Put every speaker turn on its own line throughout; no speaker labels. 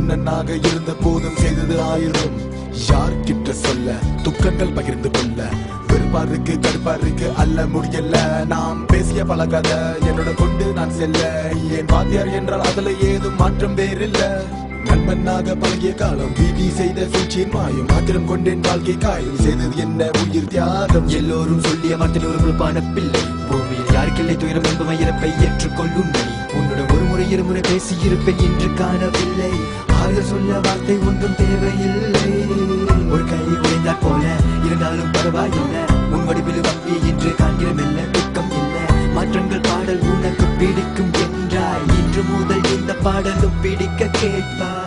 அண்ணனாக இருந்த போதும் செய்தது ஆயிரம். யார்கிட்ட சொல்ல? துக்கங்கள் பகிர்ந்து கொள்ள. வெறுப்பா இருக்கு கடுப்பா இருக்கு அல்ல முடியல நாம் பேசிய பல கதை என்னோட கொண்டு நான் செல்ல. என் வாத்தியார் என்றால் அதுல ஏதும் மாற்றம் வேறில்ல. நண்பனாக பழகிய காலம் வீதி செய்த சூழ்ச்சியின் மாயம். மாத்திரம் கொண்டேன் வாழ்க்கை காயம். செய்தது என்ன? உயிர் தியாகம்.
எல்லோரும் சொல்லிய மரத்தில் ஒரு குறிப்பான பிள்ளை. பூமியில் யாருக்கில்லை துயரம் என்பவை இறப்பை ஏற்றுக்கொள்ளும் உன்னுடன் ஒரு முறை இருமுறை பேசியிருப்பேன் என்று காணவில்லை. ஆக சொல்ல வார்த்தை ஒன்றும் தேவையில்லை. ஒரு கை உடைந்தாற் போல இருந்தாலும் பரவாயில்லை. உன் வடிவில் வப்பி என்று காண்கிறோம் இல்ல துக்கம் இல்லை. மாற்றங்கள் பாடல் உனக்கு பிடிக்கும் என்றாய். இன்று முதல் இந்த பாடலும் பிடிக்க கேட்பாய்.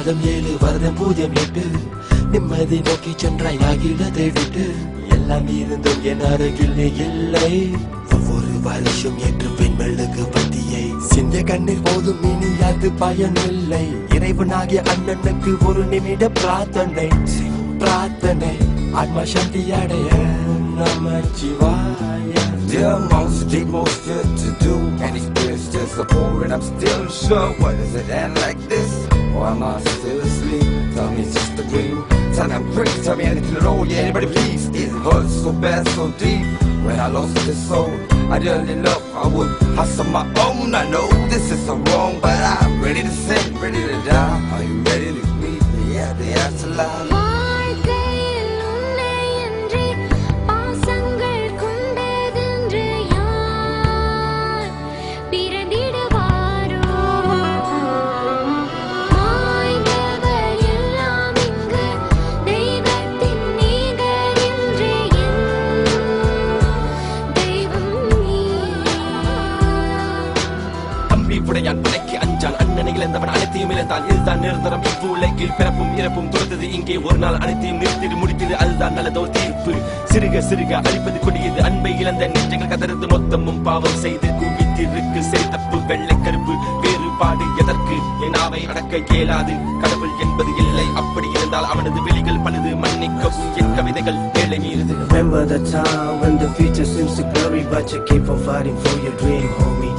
மாதம் ஏழு வருடம் பூஜ்யம் எட்டு. நிம்மதி நோக்கி சென்றாய் ஆகிலதை விட்டு. எல்லாம் இருந்தும் என் அருகில் இல்லை. ஒவ்வொரு வருஷம் ஏற்று பெண்களுக்கு பத்தியை. சிந்த கண்ணில் போதும் இனி அது பயனில்லை. இறைவனாகிய அண்ணனுக்கு ஒரு நிமிட பிரார்த்தனை. பிரார்த்தனை ஆத்மா சக்தி அடைய நமச்சிவாய.
Dear most people still to do. And these just a support and I'm still unsure What does it end like this? Or am I still asleep? Tell me it's just a dream. Tell me I'm crazy, tell me anything at all. Yeah, anybody please? It hurts so bad, so deep. When I lost this soul I dearly love, I would hustle my own. I know this is so wrong But I'm ready to sin, ready to die. Are you ready to meet me at the afterlife?
அதுதான் இழந்தான் இதுதான் நிரந்தரம் இவ்வுலகில் பிறப்பும் இறப்பும் துரத்தது இங்கே ஒரு நாள் அனைத்தையும் நிறுத்திடு முடித்தது அதுதான் நல்லதோ தீர்ப்பு சிறுக சிறுக அழிப்பது கொடியது அன்பை இழந்த நெஞ்சங்கள் கதறது மொத்தமும் பாவம் செய்து குவித்திருக்கு சரி தப்பு வெள்ளை கருப்பு வேறுபாடு எதற்கு என் அவை அடக்க இயலாது கடவுள் என்பது இல்லை அப்படி இருந்தால் அவனது வெளிகள் பழுது மன்னிக்கவும் என் கவிதைகள் வேலை மீறுது
Remember the time when the future seems to blurry, but you keep on fighting for your dream, homie.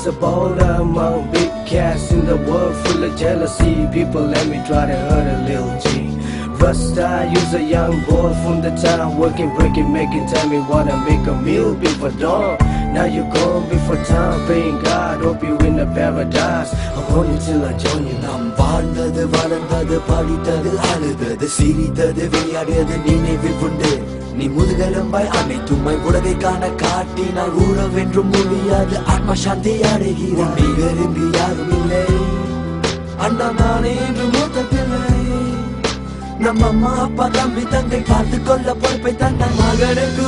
He's a boulder among big cats in the world full of jealousy. People let me try to hurt a little G. Rasta, you's a young boy from the town, working, breaking, making, tell me what I make a meal before dawn. Now you gone before time, praying God, hope you in the paradise. I'm want you till I join you.
நாம் வாழ்ந்தது வளர்ந்தது படித்தது அழுதது சிரித்தது விளையாடியது நினைவில் உண்டு. நீ முதுகெலும்பாய் அனைத்துமாய் உலகை காண காட்டினால் ஊழவென்றும் முடியாது. ஆத்மா சாந்தி அடைகிறார். நீ விரும்பி யாரும் இல்லை. அண்ணா நானே என்று மூத்த பிள்ளை. நம்ம அம்மா அப்பா தம்பி தங்கை பார்த்து கொள்ள பொறுப்பை தந்த மகனுக்கு